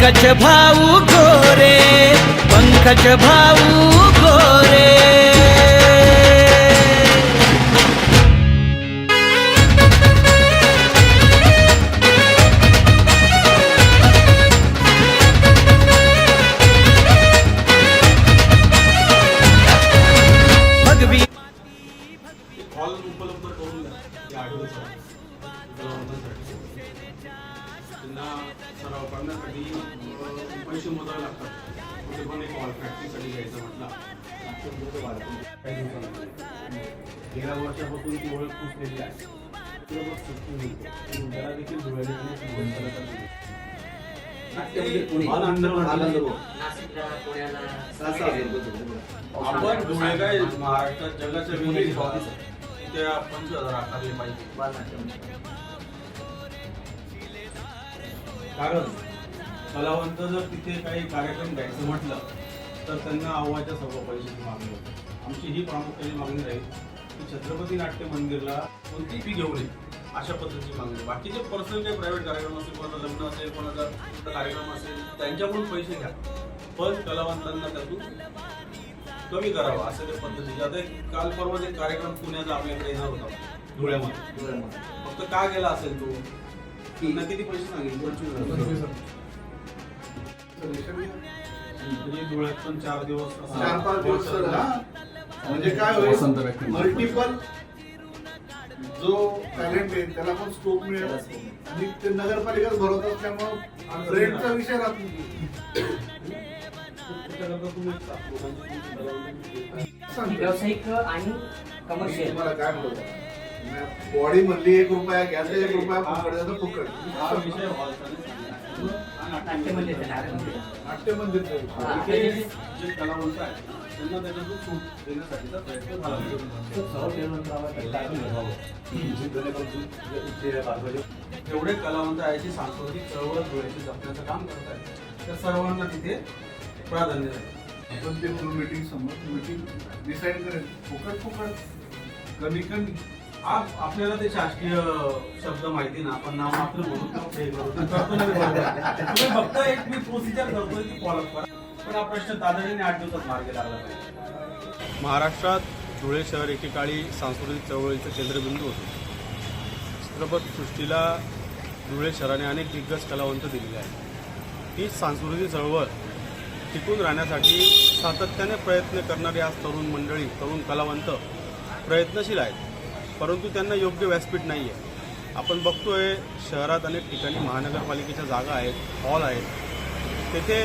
पंकज भाऊ गोरे पंकज भाऊ गोरे. भगवी हॉल उपलब्ध करून त्यांना सराव करण्यासाठी पैसे मोजावे लागतात. कुठे पण एक हॉल प्रॅक्टिससाठी घ्यायचं म्हटलं. काही दिवसांमध्ये गेल्या वर्षापासून ती ओळख पुसलेली आहे. त्याला देखील. हॉल अंडर आपण धुळे काय? महाराष्ट्रात जगाच्या विविध त्या पंचवीस हजार आकारले पाहिजे कारण कलावंत जर तिथे काही कार्यक्रम घ्यायचं म्हटलं तर त्यांना आव्हाच्या सर्व पैशाची मागणी होते. आमची ही प्रामुख्याने मागणी राहील की छत्रपती नाट्य मंदिरला कोणती फी घेऊ नये अशा पद्धतीची मागणी बाकीचे पर्सनल काही प्रायव्हेट कार्यक्रम असेल कोणाचं लग्न असेल कोणाचा कार्यक्रम असेल त्यांच्याकडून पैसे घ्या. पण कलावंतांना त्यातून कमी करावा असं त्या पद्धतीचे. आता एक काल परवाच एक कार्यक्रम पुण्याचा आपल्याकडे येणार होता धुळ्यामध्ये. फक्त का गेला असेल तो? त्यांना किती पैसे सांगितले? हजार. म्हणजे धुळ्यात पण चार दिवस चार पाच दिवस सर म्हणजे काय होईल? मल्टिपल जो टॅलेंट आहे त्याला पण स्कोप मिळेल. आणि ते नगरपालिकाच भरवत असल्यामुळं रेंटचा विषय राहत नाही. व्यावसायिक आणि कमर्शियल तुम्हाला काय म्हणतो बॉडी म्हणली एक रुपया गॅस एक रुपया फुकट हा फुकट नाट्य मंदिर. नाट्य मंदिर. हा. जे कलावंत आहेत त्यांना त्याच्यातून सूट देण्यासाठीचा प्रयत्न झाला. जेवढे कलावंत आहे जे सांस्कृतिक चळवळ धुळ्याची जपण्याचं काम करत आहेत त्या सर्वांना तिथे प्राधान्य आपण ते मीटिंग समोर मीटिंग डिसाईड करेल. फुकट फुकट. कमी कमी. आप आपल्याला ते शासकीय शब्द माहिती ना आपण नाव मात्र म्हणून ते करू. ते करतो ना मी बरोबर. तुम्ही फक्त एक मी प्रोसिजर करतोय ती फॉलो करा. पण हा प्रश्न तातडीने आठ दिवसात मार्गी लागला पाहिजे. महाराष्ट्रात धुळे शहर एकेकाळी सांस्कृतिक चळवळीचं केंद्रबिंदू होतं. चित्रपट सृष्टीला धुळे शहराने अनेक दिग्गज कलावंत दिलेले आहेत. ही सांस्कृतिक चळवळ टिकून राहण्यासाठी सातत्याने प्रयत्न करणारी आज तरुण मंडळी तरुण कलावंत प्रयत्नशील आहेत. परंतु त्यांना योग्य व्यासपीठ नाही आहे आपण बघतोय शहरात अनेक ठिकाणी महानगरपालिकेच्या जागा आहेत हॉल आहेत. तेथे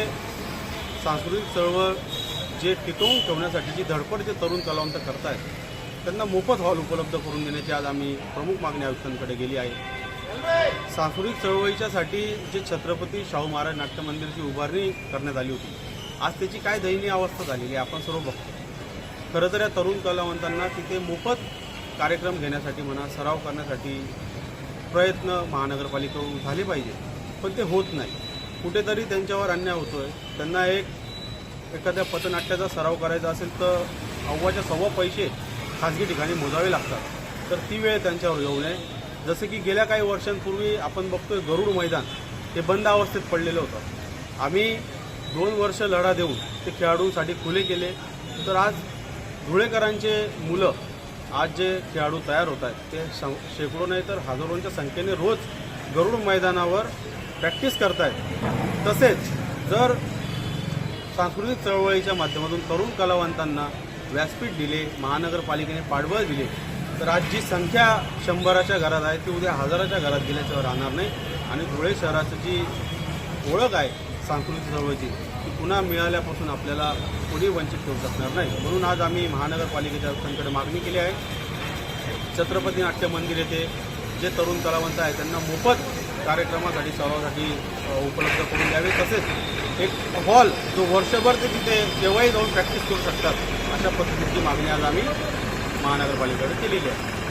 सांस्कृतिक चळवळ जे टिकवून ठेवण्यासाठी जी धडपड जे तरुण कलावंत करतायत त्यांना मोफत हॉल उपलब्ध करून देण्याची आज आम्ही प्रमुख मागणी आयुक्तांकडे गेली आहे. सांस्कृतिक चळवळीच्यासाठी जे छत्रपती शाहू महाराज नाट्य मंदिरची उभारणी करण्यात आली होती आज त्याची काय दयनीय अवस्था झालेली आहे आपण सर्व बघतो. खरं तर या तरुण कलावंतांना तिथे मोफत कार्यक्रम घेण्यासाठी म्हणा सराव करण्यासाठी प्रयत्न महानगरपालिकेकडून झाले पाहिजे पण ते होत नाही. कुठेतरी त्यांच्यावर अन्याय होतो आहे त्यांना एक एखाद्या पथनाट्याचा सराव करायचा असेल तर अव्वाच्या सव्वा पैसे खाजगी ठिकाणी मोजावे लागतात. तर ती वेळ त्यांच्यावर येऊ नये. जसं की गेल्या काही वर्षांपूर्वी आपण बघतोय गरुड मैदान हे बंद अवस्थेत पडलेलं होतं. आम्ही दोन वर्ष लढा देऊन ते खेळाडूंसाठी खुले केले. तर आज धुळेकरांचे मुलं आज जे खेळाडू तयार होत आहेत ते सं शेकडो नाही तर हजारोंच्या संख्येने रोज गरुड मैदानावर प्रॅक्टिस करतायत. तसेच जर सांस्कृतिक चळवळीच्या माध्यमातून तरुण कलावंतांना व्यासपीठ दिले महानगरपालिकेने पाठबळ दिले तर आज जी संख्या शंभराच्या घरात आहे ती उद्या हजाराच्या घरात गेल्याशिवाय राहणार नाही. आणि धुळे शहराची जी ओळख आहे सांस्कृतिक चळवळीची ती पुन्हा मिळाल्यापासून आपल्याला कोणी वंचित ठेवू शकणार नाही. म्हणून आज आम्ही महानगरपालिकेच्या आयुक्तांकडे मागणी केली आहे. छत्रपती नाट्य मंदिर येथे जे तरुण कलावंत आहेत त्यांना मोफत कार्यक्रमासाठी सरावासाठी उपलब्ध करून द्यावे. तसेच एक हॉल जो वर्षभर ते तिथे केव्हाही जाऊन प्रॅक्टिस करू शकतात अशा पद्धतीची मागणी आज आम्ही महानगरपालिकेकडे केलेली आहे.